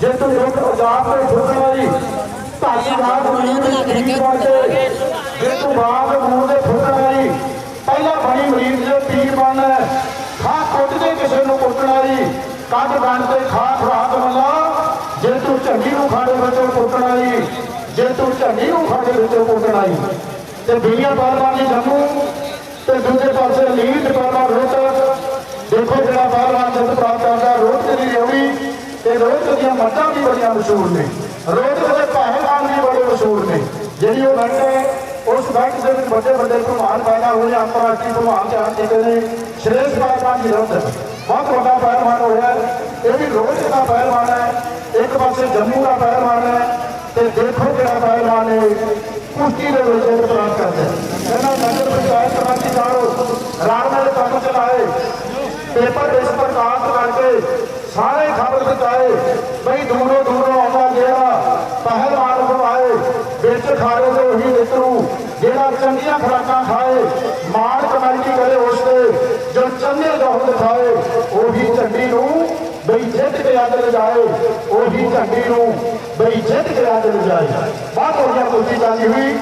ਜੇ ਤੂੰ ਲੋਕ ਆਜ਼ਾਦ ਤੇ ਫੁੱਟਣ ਵਾਲੀ ਧਾਰੀ ਰਾਤ ਮਰੀਦ ਦੀ ਬਾਟੇ ਜੇ ਤੂੰ ਬਾਗ ਮੂੰਹ ਦੇ ਫੁੱਟਣ ਵਾਲੀ ਪਹਿਲਾਂ ਬਣੀ ਮਰੀਦ ਦੇ ਪੀਰ ਬਣ ਖਾ ਕੁੱਟਦੇ ਕਿਸੇ ਨੂੰ ਕੁੱਟਣ ਵਾਲੀ ਕੱਢ ਬਣ ਤੇ ਖਾ ਖਰਾਕ ਮੱਲਾ ਜੇ ਤੂੰ ਝੰਡੀ ਨੂੰ ਖਾੜੇ ਵਿੱਚੋਂ ਕੁੱਟਣ ਵਾਲੀ ਜੇ ਤੂੰ ਝੰਡੀ ਨੂੰ ਖਾੜੇ ਵਿੱਚੋਂ ਕੁੱਟਣ ਵਾਲੀ। ਤੇ ਬੀਆਂ ਬਾਲਵਾਨੀ ਜੰਮੂ ਤੇ ਦੂਜੇ ਪਾਸੇ ਲੀਡ ਬਾਬਾ ਰੋਹਤਕ ਦੇਖੋ ਜਿਹੜਾ ਬਾਲਵਾਨ ਜਦ ਪ੍ਰਾਪਤ ਕਰਦਾ ਰੋਹਤਕ ਦੀ ਰਵੀ ਤੇ ਰੋਹਤਕ ਦੀਆਂ ਮੱਝਾਂ ਵੀ ਬੜੀਆਂ ਮਸ਼ਹੂਰ ਨੇ। ਰੋਹਤਕ ਦੇ ਪਹਿਲਵਾਨ ਵੀ ਬੜੇ ਮਸ਼ਹੂਰ ਨੇ। ਜਿਹੜੀ ਉਹ ਬੈਠੇ ਉਸ ਬੈਠ ਦੇ ਵਿੱਚ ਵੱਡੇ ਵੱਡੇ ਭਲਵਾਨ ਪੈਦਾ ਹੋਏ, ਅੰਤਰਰਾਸ਼ਟਰੀ ਭਲਵਾਨ ਚਾਰ ਕੀਤੇ ਨੇ। ਸ਼੍ਰੇਸ਼ਟ ਪਹਿਲਵਾਨ ਜੀ ਰੋਹਤਕ ਬਹੁਤ ਵੱਡਾ ਪਹਿਲਵਾਨ ਹੋਇਆ। ਇਹ ਵੀ ਰੋਹਤਕ ਦਾ ਪਹਿਲਵਾਨ ਹੈ। ਇੱਕ ਪਾਸੇ ਜੰਮੂ ਦਾ ਪਹਿਲਵਾਨ ਹੈ ਤੇ ਦੇਖੋ ਜਿਹੜਾ ਪਹਿਲਵਾਨ ਹੈ ਕੁਸ਼ਤੀ ਦੇ ਵਿੱਚ ਇਹ ਕਰਦੇ ਇਹਨਾਂ ਨਗਰ ਪੰਚਾਇਤ ਕ੍ਰਾਂਤੀਕਾਰੋ ਰਾਣ ਨਾਲ ਕੰਮ ਚਲਾਏ। ਪੇਪਰ ਇਸ ਪ੍ਰਕਾਸ਼ ਕਰਕੇ ਸਾਰੇ ਖਬਰ ਦਿਖਾਏ ਬਈ ਦੂਰੋਂ ਦੂਰੋਂ ਆਉਂਦਾ ਜਿਹੜਾ ਪਹਿਲਵਾਨ ਬਣਾਏ ਵਿੱਚ ਖਾੜੇ ਦੇ ਉਹੀ ਮਿੱਤਰੂ ਜਿਹੜਾ ਚੰਗੀਆਂ ਖੁਰਾਕਾਂ ਖਾਏ ਮਾਣ ਕਮਾਈ ਕਰੇ ਉਸ ਤੇ ਜੋ ਚੰਗੇ ਜੋਹਰ ਦਿਖਾਏ ਉਹੀ ਝੰਡੀ ਨੂੰ ਬਈ ਜਿੱਤ ਕੇ ਅੱਗ ਲਜਾਏ ਉਹੀ ਝੰਡੀ ਨੂੰ ਬਈ ਜਿੱਤ ਕੇ ਅੱਗ ਲਜਾਏ। ਬਹੁਤ ਵਧੀਆ ਕੁਸ਼ਤੀ ਚੱਲਦੀ ਹੋਈ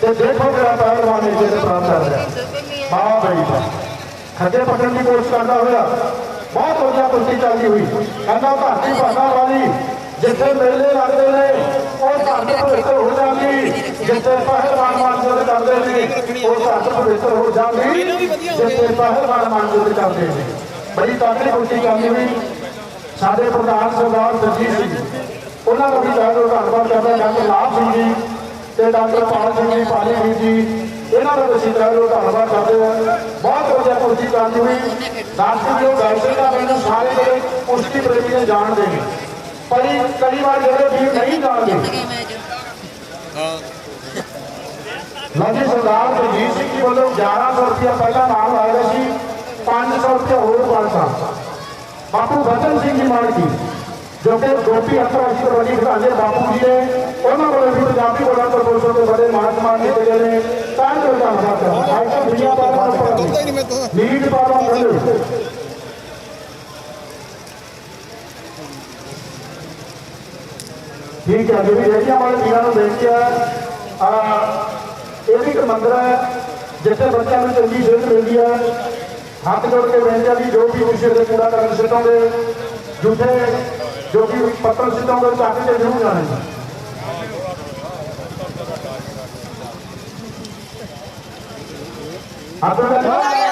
ਤੇ ਦੇਖੋ ਕਿਹੜਾ ਪਹਿਲਵਾਨ ਨੇ ਜਿਹਦੇ ਪ੍ਰਾਪਤ ਕਰ ਰਿਹਾ। ਵਾਹ ਬਈ। ਖੱਜੇ ਪਕੜਨ ਦੀ ਕੋਸ਼ਿਸ਼ ਕਰਦਾ ਹੋਇਆ। ਬਹੁਤ ਵਧੀਆ ਕੁਸ਼ਤੀ ਚੱਲਦੀ ਹੋਈ। ਕਹਿੰਦਾ ਧਰਤੀ ਭਾਸ਼ਾ ਵਾਲੀ, ਜਿੱਥੇ ਮੇਲੇ ਲੱਗਦੇ ਨੇ, ਉਹ ਧਰਤ ਪਵਿੱਤਰ ਹੋ ਜਾਂਦੀ ਜਿੱਥੇ ਪਹਿਲਵਾਨ ਮਾਨਜੋਤ ਕਰਦੇ ਨੇ, ਉਹ ਧਰਤ ਪਵਿੱਤਰ ਹੋ ਜਾਂਦੀ ਜਿੱਥੇ ਪਹਿਲਵਾਨ ਮਾਨਜੋਤ ਕਰਦੇ ਨੇ। ਬੜੀ ਤਾਕੜੀ ਕੁਸ਼ਤੀ ਚੱਲਦੀ ਹੋਈ। ਸਾਡੇ ਪ੍ਰਧਾਨ ਸਰਦਾਰ ਜਗਜੀਤ ਸਿੰਘ, ਉਹਨਾਂ ਦਾ ਵੀ ਬਹੁਤ ਧੰਨਵਾਦ ਕਰਦਾ ਡਾਕਟਰ ਲਾਭ ਸਿੰਘ ਜੀ ਤੇ ਡਾਕਟਰ ਪਾਲ ਸਿੰਘ ਜੀ, ਪਾਲੀ ਵੀਰ ਜੀ, ਇਹਨਾਂ ਦਾ ਅਸੀਂ ਬਹੁਤ ਧੰਨਵਾਦ ਕਰਦੇ ਹਾਂ ਬਹੁਤ ਵਧੀਆ ਕੁਸ਼ਤੀ ਚੱਲਦੀ ਹੋਈ ਦਰਸ਼ਕ ਜੋ ਦਰਸ਼ਕ ਦਾ ਮੈਨੂੰ ਸਾਰੇ ਜਿਹੜੇ ਕੁਸ਼ਤੀ ਪ੍ਰੇਮੀ ਨੇ ਜਾਣਦੇ ਨੇ ਪਰ ਇਹ ਕਈ ਵਾਰ ਜਿਹੜੇ ਵੀਰ ਨਹੀਂ ਜਾਣਦੇ ਲਾਜੀ ਸਰਦਾਰ ਜਗਜੀਤ ਸਿੰਘ ਜੀ ਵੱਲੋਂ 1100 ਰੁਪਇਆ ਪਹਿਲਾਂ ਨਾਮ ਆਇਆ ਸੀ 500 ਰੁਪਇਆ ਹੋਰ ਬਣਦਾ ਬਾਪੂ ਬਚਨ ਸਿੰਘ ਜੀ ਮਾਨਕੀ ਜੋ ਕਿ ਗੋਪੀ ਅੰਤਰਰਾਸ਼ਟਰੀ ਕਬੱਡੀ ਖਿਡਾਰੀ ਬਾਪੂ ਜੀ ਨੇ ਉਹਨਾਂ ਵੱਲੋਂ ਵੀ ਪੰਜਾਬੀ ਬੋਲਾਂ ਤੋਂ ਪੁਲਿਸ ਦੇ ਬੜੇ ਮਾਨ ਸਨਮਾਨ ਕੀਤੇ ਗਏ ਨੇ ਤਾਂ ਜੋ ਧੰਨਵਾਦ ਕਰਦਾ ਅੱਜ ਤੋਂ ਦੁਨੀਆ ਦਾ ਲੀਡ ਪਾਵਾ ਕਰ ਠੀਕ ਹੈ ਜੀ ਰੇਡੀਆਂ ਵਾਲੇ ਵੀਰਾਂ ਨੂੰ ਬੇਨਤੀ ਹੈ ਆ ਇਹ ਵੀ ਇੱਕ ਮੰਦਰ ਹੈ ਜਿੱਥੇ ਬੱਚਿਆਂ ਨੂੰ ਚੰਗੀ ਸਿਹਤ ਮਿਲਦੀ ਹੈ। ਹੱਥ ਜੋੜ ਕੇ ਬੇਨਤੀ ਹੈ ਵੀ ਜੋ ਵੀ ਮੁਰਸ਼ਿਦ ਦੇ ਕੂੜਾ ਕਰਨ ਸਿੱਟੋਂਗੇ ਜੂਠੇ ਜੋ ਵੀ ਪੱਤਰ ਸਿੱਟੋਂਗੇ ਚੱਕ ਕੇ ਜ਼ਰੂਰ ਜਾਣੇ। ਜੀ ਹੱਥ ਜੋੜ ਕੇ